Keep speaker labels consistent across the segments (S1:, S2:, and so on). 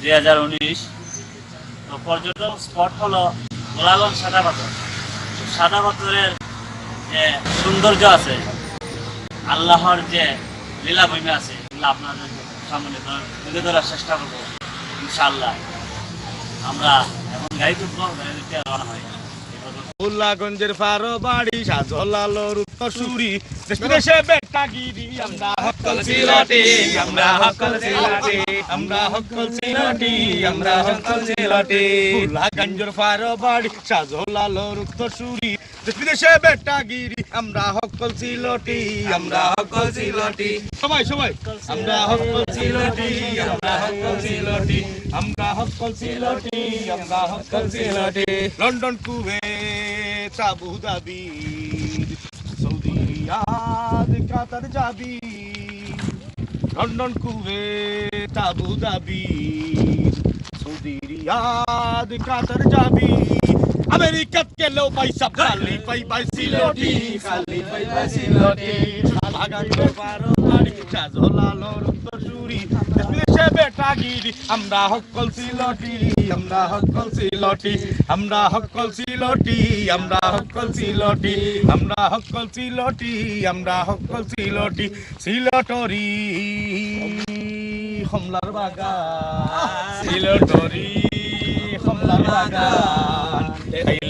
S1: দুই হাজার উনিশ, তো পর্যটন স্পট হলো গোলাগঞ্জ সাদা পাথর। সাদা পাথরের যে সৌন্দর্য আছে, আল্লাহর যে লীলাভূমি আছে, এগুলো আপনাদের সামনে তুলে ধরার চেষ্টা করব, ইনশাআল্লাহ। আমরা এখন গাড়ি তুলবো গাড়িতে রওনা হয়।
S2: ভোলাগঞ্জের ফার বাড়ি দেশ বেটা গিরি আমরা হকল আমরা হকল আমরা হকল আমরা হকল সিলটি ভোলাগঞ্জের ফার বাড়ি দেশ বেটা গিরি আমরা হকল আমরা হকল সবাই সবাই আমরা হকল আমরা হকল আমরা হকল আমরা হকল London Kuwait Abu Dhabi Saudi Riyadh Qatar যাবি। London, Kuwait Abu Dhabi Saudi Riyadh Qatar যাবি। আমেরিকাত গেলেও পয়সা, খালি পাই পাই সিলটি, খালি পাই পাই সিলটি। বাগান পারো বাড়ি সাজলালোর উত্তর সুরি দেশে বেটা গিরি আমরা হকল সিলটি আমরা হকল সিলটি আমরা হকল সিলটি আমরা হকল সিলটি আমরা হকল সিলটি আমরা হকল সিলটি সিলটরি হমলার বাগান সিলটরি হমলার বাগান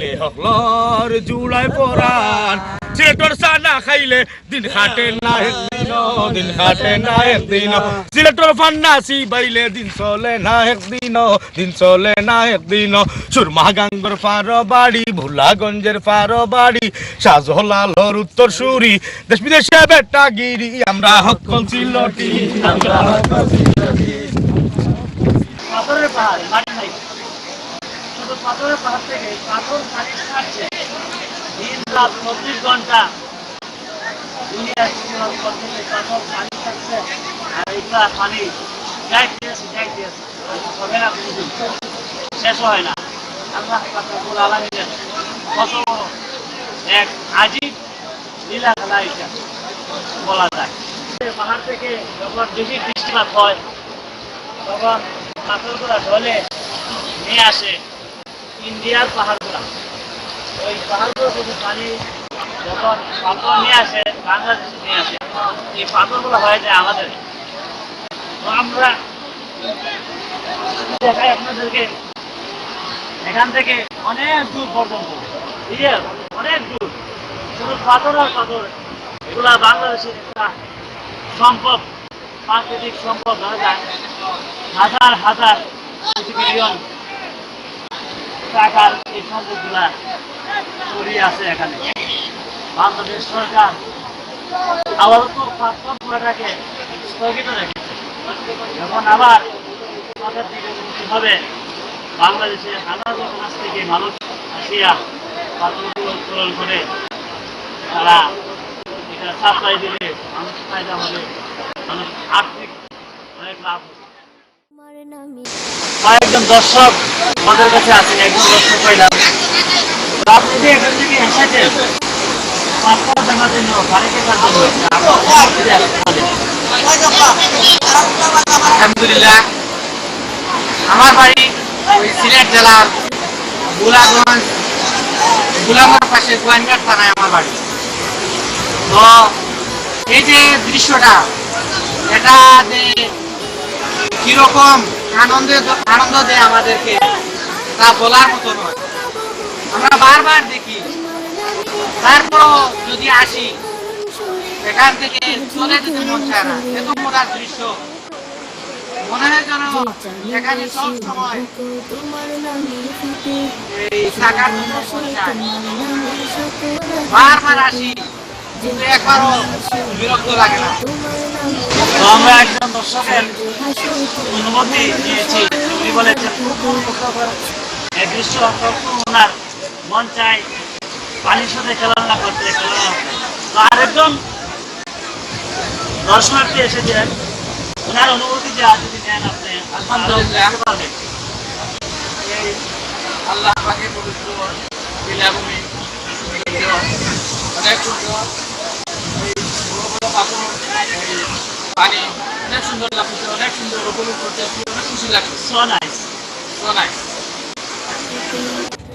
S2: খাইলে হকলর জুড়াই পরান সিলেটর সানা খাইলে, দিন খাটে না একদিন দিন খাটে না একদিন সিলেটর ফান্নাসি বাইলে, দিন চলে না একদিন দিন চলে না একদিন সুরমা গাঙ্গর ফার বাড়ি ভোলাগঞ্জের ফার বাড়ি শাহজলালর উত্তর সুরি দেশ বিদেশে বেটা গিরি আমরা হকল সিলটি আমরা হকল সিলটি
S1: পাথরের পাহাড় থেকে পাথর পানি ছাড়ছে। দিন রাত চব্বিশ ঘণ্টা দুনিয়ার পাথর পানি ছাড়ছে। আর এইগুলা পানি যাই দিয়েছে যাই দিয়েছে। হবে না শেষ হয় না। আল্লাহ পাকুল আলমীদের কত এক আজিব লীলা বলা যায়। পাহাড় থেকে যখন বেশি বৃষ্টিপাত হয়, তখন পাথরগুলা ঢলে নিয়ে আসে। ইন্ডিয়ার পাহাড়গুলা। ওই পাহাড়গুলো থেকে পানি যখন পাথর নিয়ে আসে, বাংলাদেশে নিয়ে আসে, এই পাথরগুলো হয়ে যায় আমাদের। তো আমরা দেখাই আপনাদেরকে। এখান থেকে অনেক দূর পর্যন্ত ইয়ে অনেক দূর। শুধু পাথর আর পাথর, এগুলা বাংলাদেশের একটা সম্পদ, প্রাকৃতিক সম্পদ, ধরা যায় হাজার হাজার মিলিয়ন টাকার এই সম্পদগুলা ছড়িয়ে আছে এখানে। বাংলাদেশ সরকার আপাতত প্রাক্তন পুরাটাকে স্থগিত রেখেছে। যখন আবার সরকার থেকে উন্নতি হবে বাংলাদেশে হাজার কাছ থেকে মানুষ আসিয়া পাথরগুলো উত্তোলন করে তারা এটা সাপ্লাই দিলে মানুষ ফায়দা হবে মানুষ আর্থিক অনেক লাভ হবে। কয়েকজন দর্শক আমাদের কাছে।
S3: আলহামদুলিল্লাহ। আমার বাড়ি ওই সিলেট জেলার গোলাগঞ্জ গোলামার পাশে গোয়াইনঘাট থানায় আমার বাড়ি। তো এই যে দৃশ্যটা, এটা যে কীরকম আনন্দে আনন্দ দেয় আমাদেরকে তা বলার মতো নয়। আমরা বারবার দেখি। তারপরও যদি আসি, এখান থেকে চলে যেতে মন চায় না। এত দৃশ্য। বারবার আসি বিরক্ত লাগে
S1: আমরা একজন অনুমতি উনি বলেছেন ওনার মন চায় পানির সাথে খেলাধুলা করতে খেলাধুলা তো আরেকজন দর্শনার্থী এসেছেন ওনার অনুভূতি যে আজ যদি নেন আপনি
S4: আলহামদুলিল্লাহ। আল্লাহ পাকের পবিত্র লীলাভূমি অনেক সুন্দর পানি অনেক সুন্দর লাগছে অনেক সুন্দর উপভোগ করতে অনেক খুশি লাগছে
S1: So nice.
S4: Thank you.